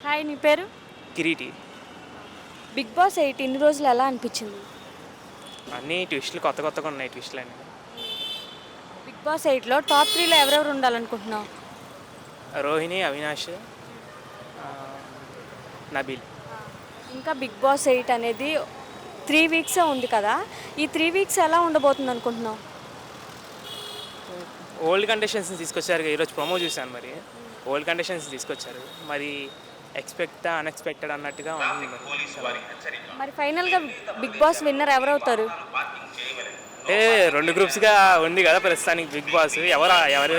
Hi నీ పేరు? Kireeti. Big Boss eight ఇన్ని రోజులు ఎలా అనిపించింది? అన్ని ట్విస్టులు కొత్త కొత్తగా ఉన్నాయి ట్విస్టులు అన్ని బిగ్ బాస్ ఎయిట్లో టాప్ త్రీలో ఎవరెవరు ఉండాలనుకుంటున్నావు? రోహిణి అవినాష్ ఆ, నబీల్. ఇంకా బిగ్ బాస్ ఎయిట్ అనేది త్రీ వీక్సే ఉంది కదా. ఈ త్రీ వీక్స్ ఎలా ఉండబోతుంది అనుకుంటున్నావు? ఓల్డ్ కండిషన్స్ తీసుకొచ్చారు కదా, ఈరోజు ప్రొమో చూశాను మరి. ఓల్డ్ కండిషన్స్ తీసుకొచ్చారు. మరి ఎక్స్పెక్ట్ అన్ఎక్స్పెక్టెడ్ అన్నట్టుగా ఉంది మరి. ఫైనల్గా బిగ్ బాస్ విన్నర్ ఎవరవుతారు? అంటే రెండు గ్రూప్స్గా ఉంది కదా ప్రస్తుతానికి బిగ్ బాస్. ఎవరు ఎవరు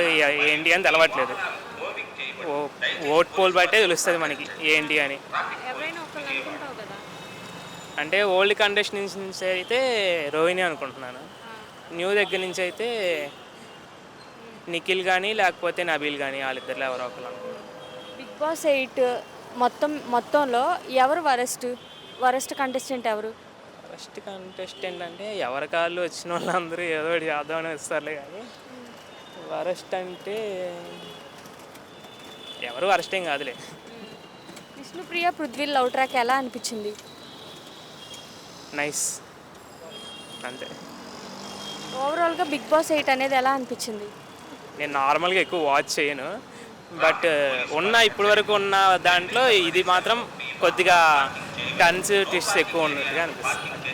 ఏంటి అని తెలవట్లేదు. ఓ ఓట్ పోల్ బట్టే తెలుస్తుంది మనకి ఏంటి అని. అంటే ఓల్డ్ కండిషన్స్ నుంచి అయితే రోహిణి అనుకుంటున్నాను. న్యూ దగ్గర నుంచి అయితే నిఖిల్ కానీ లేకపోతే నబీల్ కానీ వాళ్ళిద్దరిలో ఎవరో ఒకరు అనుకుంటున్నాను. బిగ్ బాస్ ఎయిట్ మొత్తం మొత్తంలో ఎవరు వరెస్ట్? వరెస్ట్ కంటెస్టెంట్ ఎవరు? ఫస్ట్ కంటెస్టెంట్ అంటే ఎవరి కాళ్ళు వచ్చిన వాళ్ళందరూ ఏదో ఒకటి చేద్దామని వస్తారులే కానీ వరస్ట్ అంటే ఎవరు వరస్ట్ ఏం కాదులే. విష్ణుప్రియ పృథ్వీ లవ్ ట్రాక్ ఎలా అనిపించింది? నైస్. అంతే. ఓవరాల్గా బిగ్ బాస్ ఎయిట్ అనేది ఎలా అనిపించింది? నేను నార్మల్గా ఎక్కువ వాచ్ చేయను. బట్ ఉన్న ఇప్పటి వరకు ఉన్న దాంట్లో ఇది మాత్రం కొద్దిగా టన్స్ ట్విస్ట్ ఎక్కువ ఉన్నట్టుగా అనిపిస్తుంది.